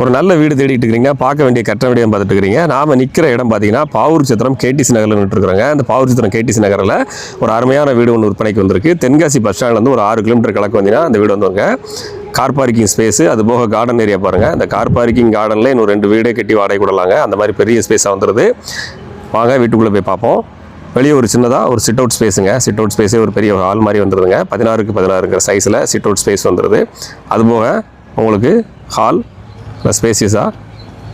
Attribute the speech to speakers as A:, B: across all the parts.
A: ஒரு நல்ல வீடு தேடிட்டு இருக்கிறீங்க பார்க்க வேண்டிய கட்ட வேண்டிய பார்த்துட்டு இருக்கிறீங்க. நாம நிற்கிற இடம் பார்த்தீங்கன்னா பாவூர் சித்திரம் கேடிசி நகரில் நின்றுருக்குறாங்க அந்த பாவூர் சித்திரம் கேடிசி நகரில் ஒரு அருமையான வீடு ஒன்று விற்பனைக்கு வந்திருக்கு. தென்காசி பஸ் ஸ்டாண்ட்லேருந்து ஒரு ஆறு கிலோமீட்டர் கிழக்கு வந்தீங்கன்னா அந்த வீடு வந்துருங்க. கார் பார்க்கிங் ஸ்பேஸு அது போக கார்டன் ஏரியா பாருங்கள் அந்த கார் பார்க்கிங் கார்டனில் இன்னும் ரெண்டு வீடே கட்டி வாடகை விடலாங்க அந்த மாதிரி பெரிய ஸ்பேஸாக வந்துருது. வாங்க வீட்டுக்குள்ளே போய் பார்ப்போம். வெளியே ஒரு சின்னதாக ஒரு சிட் அவுட் ஸ்பேஸுங்க சிட் அவுட் ஸ்பேஸே ஒரு பெரிய ஹால் மாதிரி வந்துருதுங்க. பதினாறுக்கு பதினாறுங்கிற சைஸில் சிட் அவுட் ஸ்பேஸ் வந்துடுது அதுபோக உங்களுக்கு ஹால் ஸ்பேசியஸாக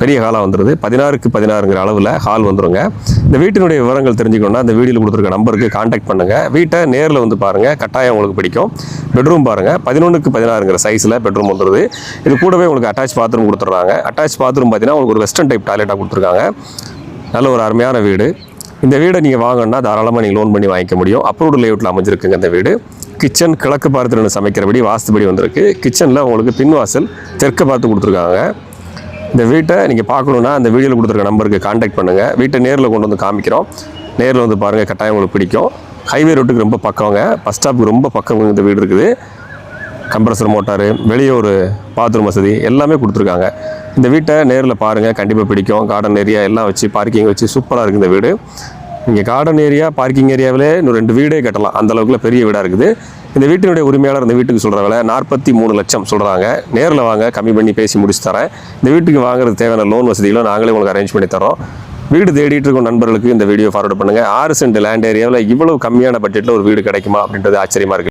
A: பெரிய ஹாலாக வந்துடுது பதினாறுக்கு பதினாறுங்கிற அளவில் ஹால் வந்துருங்க. இந்த வீட்டினுடைய விவரங்கள் தெரிஞ்சுக்கணும்னா இந்த வீடியோவில் கொடுத்துருக்க நம்பருக்கு காண்டாக்ட் பண்ணுங்கள் வீட்டை நேரில் வந்து பாருங்கள் கட்டாயம் உங்களுக்கு பிடிக்கும். பெட்ரூம் பாருங்கள் பதினொன்றுக்கு பதினாறுங்கிற சைஸில் பெட்ரூம் வந்துடுது இது கூடவே உங்களுக்கு அட்டாச் பாத்ரூம் கொடுத்துட்றாங்க. அட்டாச் பாத்ரூம் பார்த்தீங்கன்னா உங்களுக்கு ஒரு வெஸ்டர்ன் டைப் டாய்லெட்டாக கொடுத்துருக்காங்க. நல்ல ஒரு அருமையான வீடு. இந்த வீடை நீங்கள் வாங்கினா தாராளமாக நீங்கள் லோன் பண்ணி வாங்கிக்க முடியும். அப்ரூவ்டு லேஅவுட்டில் அமைஞ்சிருக்குங்க இந்த வீடு. கிச்சன் கிழக்கு பார்த்து நின்று சமைக்கிறபடி வாஸ்துபடி வந்திருக்கு. கிச்சனில் உங்களுக்கு பின்வாசல் தெற்கு பார்த்து கொடுத்துருக்காங்க. இந்த வீட்டை நீங்கள் பார்க்கணுன்னா அந்த வீடியோவில் கொடுத்துருக்க நம்பருக்கு காண்டாக்ட் பண்ணுங்கள் வீட்டை நேரில் கொண்டு வந்து காமிக்கிறோம். நேரில் வந்து பாருங்கள் கட்டாயம் உங்களுக்கு பிடிக்கும். ஹைவே ரோட்டுக்கு ரொம்ப பக்கங்க. பஸ் ஸ்டாப்புக்கு ரொம்ப பக்கம் இந்த வீடு இருக்குது. கம்ப்ரஸர் மோட்டாரு வெளியே ஒரு பாத்ரூம் வசதி எல்லாமே கொடுத்துருக்காங்க. இந்த வீட்டை நேரில் பாருங்கள் கண்டிப்பாக பிடிக்கும். கார்டன் ஏரியா எல்லாம் வச்சு பார்க்கிங் வச்சு சூப்பராக இருக்குது இந்த வீடு. இங்கே கார்டன் ஏரியா பார்க்கிங் ஏரியாவிலே இன்னும் ரெண்டு வீடே கட்டலாம். அந்த அளவுக்குள்ள பெரிய வீடாக இருக்குது. இந்த வீட்டினுடைய உரிமையாளர் இந்த வீட்டுக்கு சொல்கிற விலை நாற்பத்தி மூணு லட்சம் சொல்கிறாங்க நேரில் வாங்க கம்மி பண்ணி பேசி முடிச்சு தரேன். இந்த வீட்டுக்கு வாங்குறது தேவையான லோன் வசதிகளும் நாங்களே உங்களுக்கு அரேஞ்ச் பண்ணி தரோம் வீடு தேடிட்டு இருக்கும் நண்பர்களுக்கு இந்த வீடியோ ஃபார்வர்ட் பண்ணுங்கள் ஆறு சென்ட் லேண்ட் ஏரியாவில் இவ்வளவு கம்மியான பட்ஜெட்டில் ஒரு வீடு கிடைக்குமா அப்படின்றது ஆச்சரியமாக இருக்குது